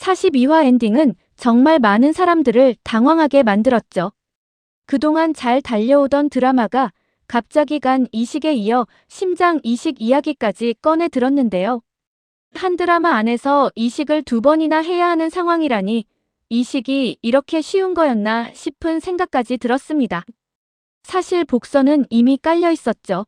42화 엔딩은 정말 많은 사람들을 당황하게 만들었죠. 그동안 잘 달려오던 드라마가 갑자기 간 이식에 이어 심장 이식 이야기까지 꺼내 들었는데요. 한 드라마 안에서 이식을 두 번이나 해야 하는 상황이라니 이식이 이렇게 쉬운 거였나 싶은 생각까지 들었습니다. 사실 복선은 이미 깔려 있었죠.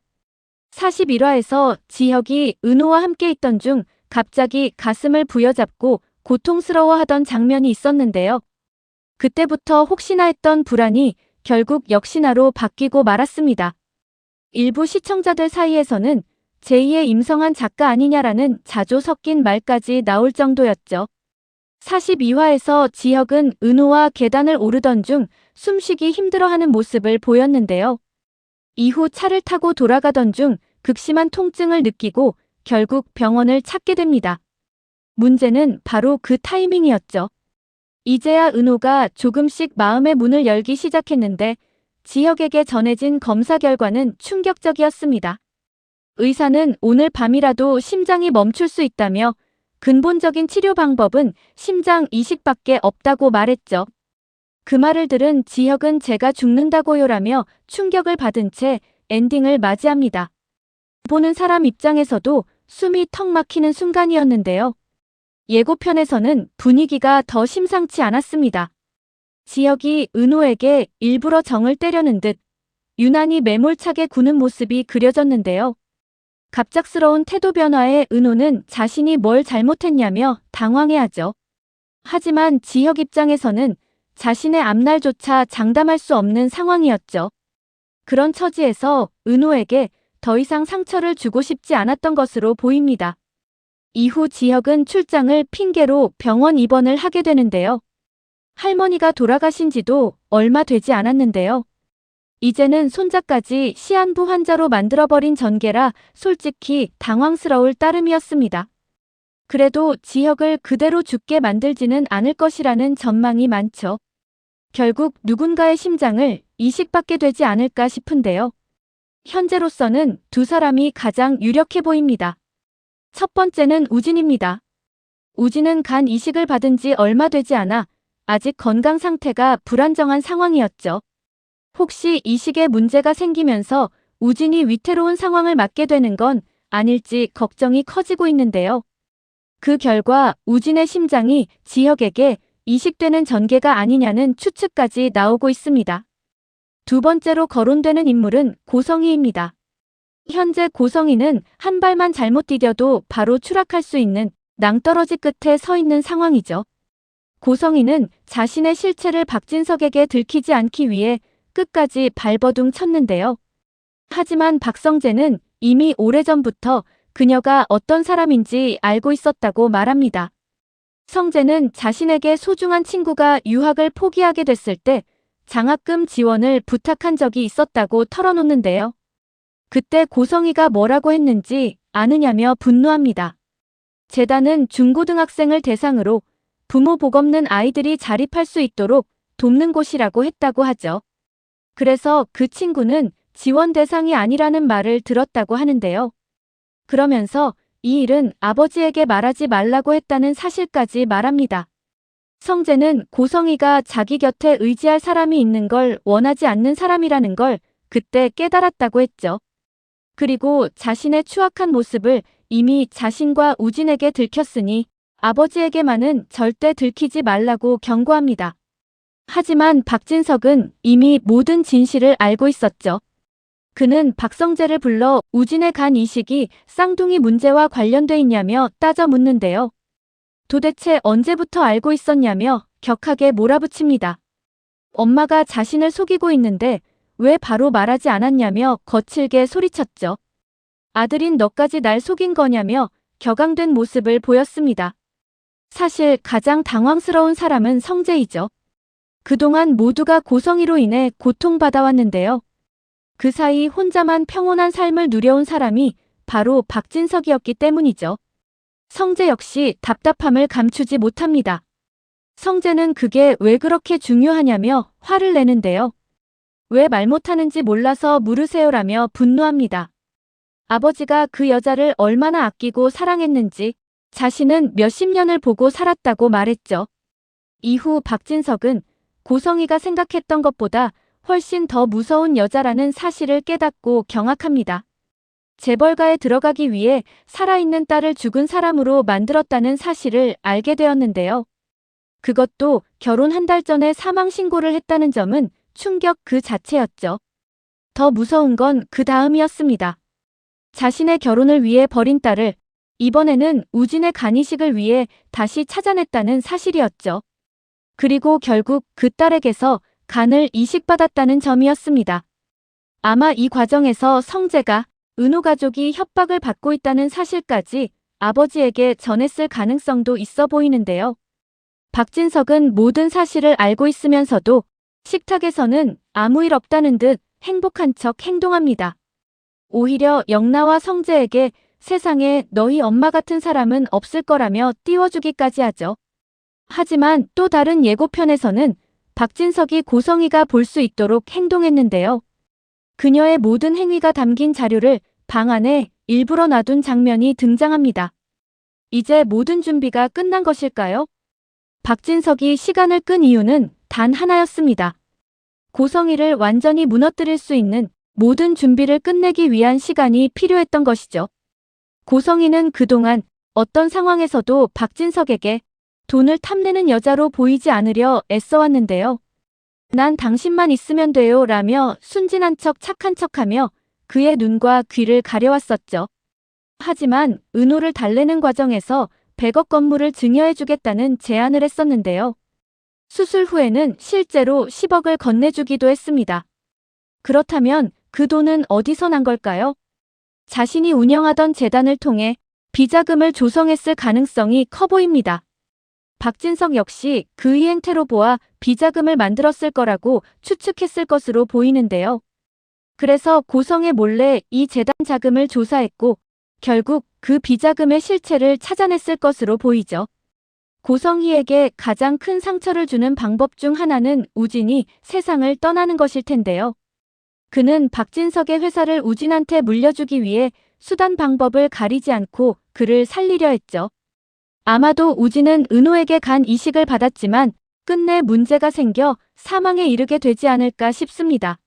41화에서 지혁이 은호와 함께 있던 중 갑자기 가슴을 부여잡고 고통스러워하던 장면이 있었는데요. 그때부터 혹시나 했던 불안이 결국 역시나로 바뀌고 말았습니다. 일부 시청자들 사이에서는 제2의 임성한 작가 아니냐라는 자조 섞인 말까지 나올 정도였죠. 42화에서 지혁은 은호와 계단을 오르던 중 숨쉬기 힘들어하는 모습을 보였는데요. 이후 차를 타고 돌아가던 중 극심한 통증을 느끼고 결국 병원을 찾게 됩니다. 문제는 바로 그 타이밍이었죠. 이제야 은호가 조금씩 마음의 문을 열기 시작했는데 지혁에게 전해진 검사 결과는 충격적이었습니다. 의사는 오늘 밤이라도 심장이 멈출 수 있다며 근본적인 치료 방법은 심장 이식밖에 없다고 말했죠. 그 말을 들은 지혁은 제가 죽는다고요라며 충격을 받은 채 엔딩을 맞이합니다. 보는 사람 입장에서도 숨이 턱 막히는 순간이었는데요. 예고편에서는 분위기가 더 심상치 않았습니다. 지혁이 은호에게 일부러 정을 때려는 듯 유난히 매몰차게 구는 모습이 그려졌는데요. 갑작스러운 태도 변화에 은호는 자신이 뭘 잘못했냐며 당황해하죠. 하지만 지혁 입장에서는 자신의 앞날조차 장담할 수 없는 상황이었죠. 그런 처지에서 은호에게 더 이상 상처를 주고 싶지 않았던 것으로 보입니다. 이후 지혁은 출장을 핑계로 병원 입원을 하게 되는데요. 할머니가 돌아가신 지도 얼마 되지 않았는데요. 이제는 손자까지 시한부 환자로 만들어버린 전개라 솔직히 당황스러울 따름이었습니다. 그래도 지혁을 그대로 죽게 만들지는 않을 것이라는 전망이 많죠. 결국 누군가의 심장을 이식받게 되지 않을까 싶은데요. 현재로서는 두 사람이 가장 유력해 보입니다. 첫 번째는 우진입니다. 우진은 간 이식을 받은 지 얼마 되지 않아 아직 건강 상태가 불안정한 상황이었죠. 혹시 이식에 문제가 생기면서 우진이 위태로운 상황을 맞게 되는 건 아닐지 걱정이 커지고 있는데요. 그 결과 우진의 심장이 지혁에게 이식되는 전개가 아니냐는 추측까지 나오고 있습니다. 두 번째로 거론되는 인물은 고성희입니다. 현재 고성희는 한 발만 잘못 디뎌도 바로 추락할 수 있는 낭떠러지 끝에 서 있는 상황이죠. 고성희는 자신의 실체를 박진석에게 들키지 않기 위해 끝까지 발버둥 쳤는데요. 하지만 박성재는 이미 오래전부터 그녀가 어떤 사람인지 알고 있었다고 말합니다. 성재는 자신에게 소중한 친구가 유학을 포기하게 됐을 때 장학금 지원을 부탁한 적이 있었다고 털어놓는데요. 그때 고성희가 뭐라고 했는지 아느냐며 분노합니다. 재단은 중고등학생을 대상으로 부모 복 없는 아이들이 자립할 수 있도록 돕는 곳이라고 했다고 하죠. 그래서 그 친구는 지원 대상이 아니라는 말을 들었다고 하는데요. 그러면서 이 일은 아버지에게 말하지 말라고 했다는 사실까지 말합니다. 성재는 고성희가 자기 곁에 의지할 사람이 있는 걸 원하지 않는 사람이라는 걸 그때 깨달았다고 했죠. 그리고 자신의 추악한 모습을 이미 자신과 우진에게 들켰으니 아버지에게만은 절대 들키지 말라고 경고합니다. 하지만 박진석은 이미 모든 진실을 알고 있었죠. 그는 박성재를 불러 우진의 간 이식이 쌍둥이 문제와 관련돼 있냐며 따져 묻는데요. 도대체 언제부터 알고 있었냐며 격하게 몰아붙입니다. 엄마가 자신을 속이고 있는데 왜 바로 말하지 않았냐며 거칠게 소리쳤죠. 아들인 너까지 날 속인 거냐며 격앙된 모습을 보였습니다. 사실 가장 당황스러운 사람은 성재이죠. 그동안 모두가 고성이로 인해 고통받아왔는데요. 그 사이 혼자만 평온한 삶을 누려온 사람이 바로 박진석이었기 때문이죠. 성재 역시 답답함을 감추지 못합니다. 성재는 그게 왜 그렇게 중요하냐며 화를 내는데요. 왜 말 못하는지 몰라서 물으세요라며 분노합니다. 아버지가 그 여자를 얼마나 아끼고 사랑했는지 자신은 몇십 년을 보고 살았다고 말했죠. 이후 박진석은 고성이가 생각했던 것보다 훨씬 더 무서운 여자라는 사실을 깨닫고 경악합니다. 재벌가에 들어가기 위해 살아있는 딸을 죽은 사람으로 만들었다는 사실을 알게 되었는데요. 그것도 결혼 한 달 전에 사망 신고를 했다는 점은 충격 그 자체였죠. 더 무서운 건 그 다음이었습니다. 자신의 결혼을 위해 버린 딸을 이번에는 우진의 간이식을 위해 다시 찾아냈다는 사실이었죠. 그리고 결국 그 딸에게서 간을 이식받았다는 점이었습니다. 아마 이 과정에서 성재가 은호 가족이 협박을 받고 있다는 사실까지 아버지에게 전했을 가능성도 있어 보이는데요. 박진석은 모든 사실을 알고 있으면서도 식탁에서는 아무 일 없다는 듯 행복한 척 행동합니다. 오히려 영나와 성재에게 세상에 너희 엄마 같은 사람은 없을 거라며 띄워주기까지 하죠. 하지만 또 다른 예고편에서는 박진석이 고성이가 볼 수 있도록 행동했는데요. 그녀의 모든 행위가 담긴 자료를 방 안에 일부러 놔둔 장면이 등장합니다. 이제 모든 준비가 끝난 것일까요? 박진석이 시간을 끈 이유는 단 하나였습니다. 고성이를 완전히 무너뜨릴 수 있는 모든 준비를 끝내기 위한 시간이 필요했던 것이죠. 고성이는 그동안 어떤 상황에서도 박진석에게 돈을 탐내는 여자로 보이지 않으려 애써왔는데요. 난 당신만 있으면 돼요 라며 순진한 척 착한 척하며 그의 눈과 귀를 가려왔었죠. 하지만 은호를 달래는 과정에서 100억 건물을 증여해주겠다는 제안을 했었는데요. 수술 후에는 실제로 10억을 건네주기도 했습니다. 그렇다면 그 돈은 어디서 난 걸까요? 자신이 운영하던 재단을 통해 비자금을 조성했을 가능성이 커 보입니다. 박진석 역시 그이 행태로 보아 비자금을 만들었을 거라고 추측했을 것으로 보이는데요. 그래서 고성에 몰래 이 재단 자금을 조사했고 결국 그 비자금의 실체를 찾아냈을 것으로 보이죠. 고성희에게 가장 큰 상처를 주는 방법 중 하나는 우진이 세상을 떠나는 것일 텐데요. 그는 박진석의 회사를 우진한테 물려주기 위해 수단 방법을 가리지 않고 그를 살리려 했죠. 아마도 우진은 은호에게 간 이식을 받았지만 끝내 문제가 생겨 사망에 이르게 되지 않을까 싶습니다.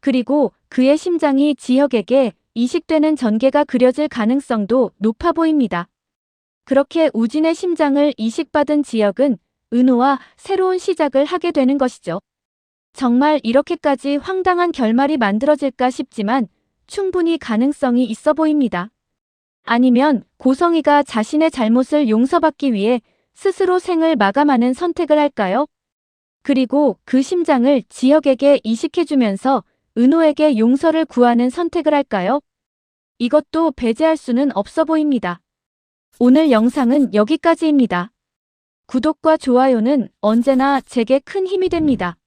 그리고 그의 심장이 지혁에게 이식되는 전개가 그려질 가능성도 높아 보입니다. 그렇게 우진의 심장을 이식받은 지혁은 은호와 새로운 시작을 하게 되는 것이죠. 정말 이렇게까지 황당한 결말이 만들어질까 싶지만 충분히 가능성이 있어 보입니다. 아니면 고성이가 자신의 잘못을 용서받기 위해 스스로 생을 마감하는 선택을 할까요? 그리고 그 심장을 지혁에게 이식해주면서 은호에게 용서를 구하는 선택을 할까요? 이것도 배제할 수는 없어 보입니다. 오늘 영상은 여기까지입니다. 구독과 좋아요는 언제나 제게 큰 힘이 됩니다.